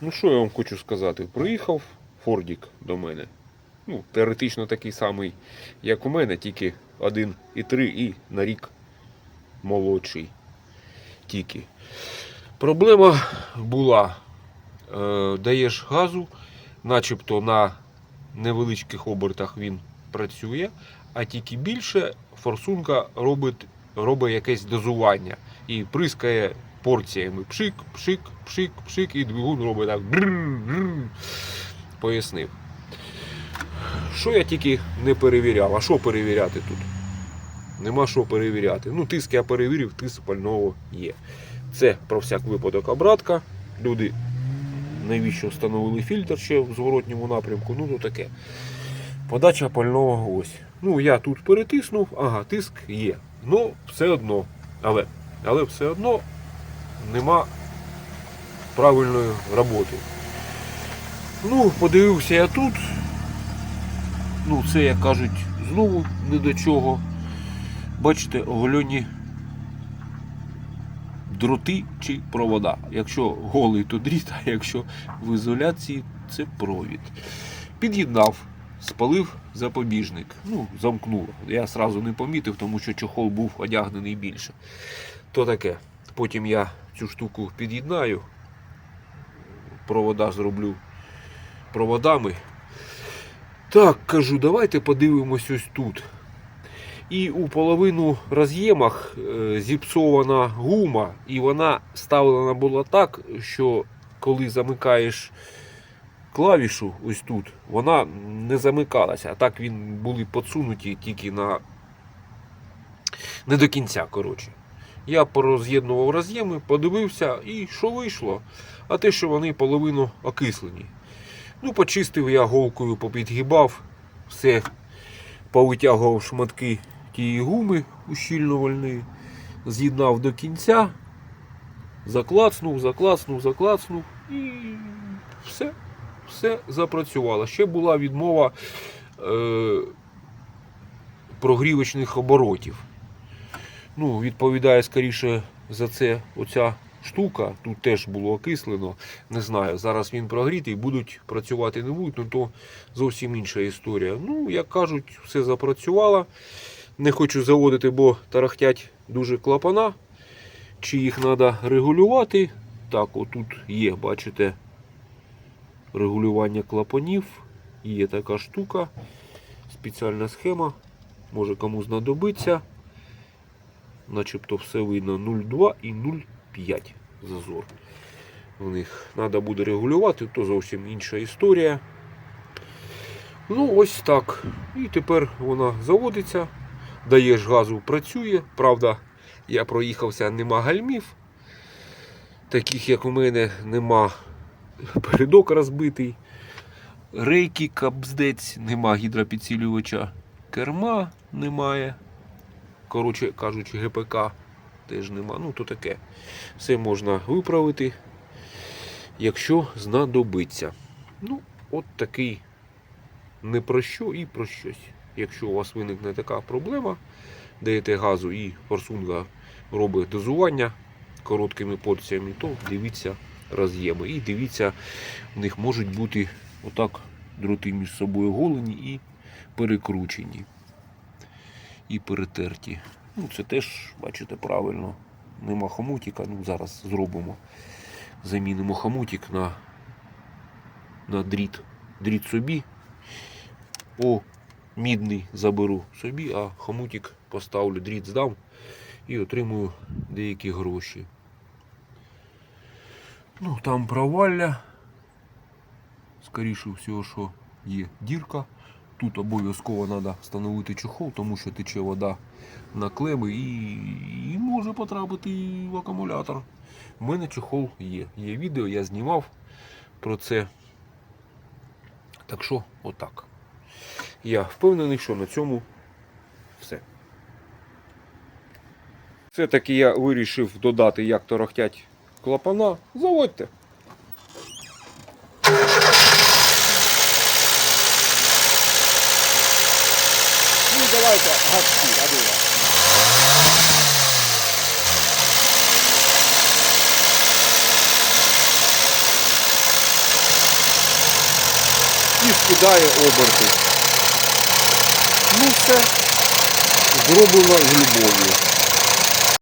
Ну що я вам хочу сказати? Приїхав Фордік до мене. Ну, теоретично такий самий, як у мене, тільки 1,3 і на рік молодший. Тільки. Проблема була. Е, даєш газу, начебто на невеличких обертах він працює, а тільки більше форсунка робить, робить якесь дозування і прискає порціями. Пшик, пшик, пшик, пшик, і двигун робить так. Пояснив. Що я тільки не перевіряв? А що перевіряти тут? Нема що перевіряти. Ну, тиск я перевірив, тиск пального є. Це про всяк випадок обратка. Люди навіщо встановили фільтр ще в зворотньому напрямку, ну то таке. Подача пального ось. Ну, я тут перетиснув, ага, тиск є. Ну, все одно. Але, але все одно нема правильної роботи. Ну, подивився я тут. Ну, це, як кажуть, знову не до чого. Бачите, оголені дроти чи провода. Якщо голий, то дріт, а якщо в ізоляції, це провід. Під'єднав, спалив запобіжник. Ну, замкнуло. Я сразу не помітив, тому що чохол був одягнений більше. То таке. Потім я цю штуку під'єднаю, провода зроблю проводами. Так, кажу, давайте подивимось ось тут. І у половину роз'ємах е, зіпсована гума, і вона ставлена була так, що коли замикаєш клавішу ось тут, вона не замикалася. А так він були подсунуті тільки на не до кінця. коротше. Я пороз'єднував роз'єми, подивився і що вийшло? А те, що вони половину окислені. Ну, почистив я голкою, попідгибав, все повитягував шматки тієї гуми ущільнувальної, з'єднав до кінця, заклацнув, заклацнув, заклацнув і все, все запрацювало. Ще була відмова е, прогрівочних оборотів. Ну, відповідає скоріше за це оця штука. Тут теж було окислено. Не знаю, зараз він прогрітий, будуть працювати не будуть, ну то зовсім інша історія. Ну, як кажуть, все запрацювало. Не хочу заводити, бо тарахтять дуже клапана. Чи їх треба регулювати? Так, отут є, бачите, регулювання клапанів. Є така штука, спеціальна схема. Може кому знадобиться. Начебто все видно 0,2 і 0,5 зазор. В них треба буде регулювати, то зовсім інша історія. Ну, ось так. І тепер вона заводиться, даєш газу, працює. Правда, я проїхався, нема гальмів. Таких, як у мене, нема передок розбитий. Рейки капздець, нема гідропідсилювача керма немає. Коротше кажучи, ГПК теж нема. Ну, то таке. Все можна виправити, якщо знадобиться. Ну, от такий не про що і про щось. Якщо у вас виникне така проблема, даєте газу і форсунка робить дозування короткими порціями, то дивіться роз'єми. І дивіться, в них можуть бути отак дроти між собою голені і перекручені. І перетерті. Ну, це теж, бачите, правильно. Нема хомутика, ну зараз зробимо. Замінимо хомутик на, на дріт. Дріт собі. О, мідний заберу собі, а хомутик поставлю, дріт здам і отримую деякі гроші. Ну, там провалля. Скоріше всього, що є дірка. Тут обов'язково треба встановити чохол, тому що тече вода на клеми і, і може потрапити в акумулятор. У мене чохол є. Є відео, я знімав про це. Так що, отак. Я впевнений, що на цьому все. Все-таки я вирішив додати, як торохтять клапана. Заводьте. давайте гачки, Адура. І скидає оберти. Ну все, зроблено з любов'ю.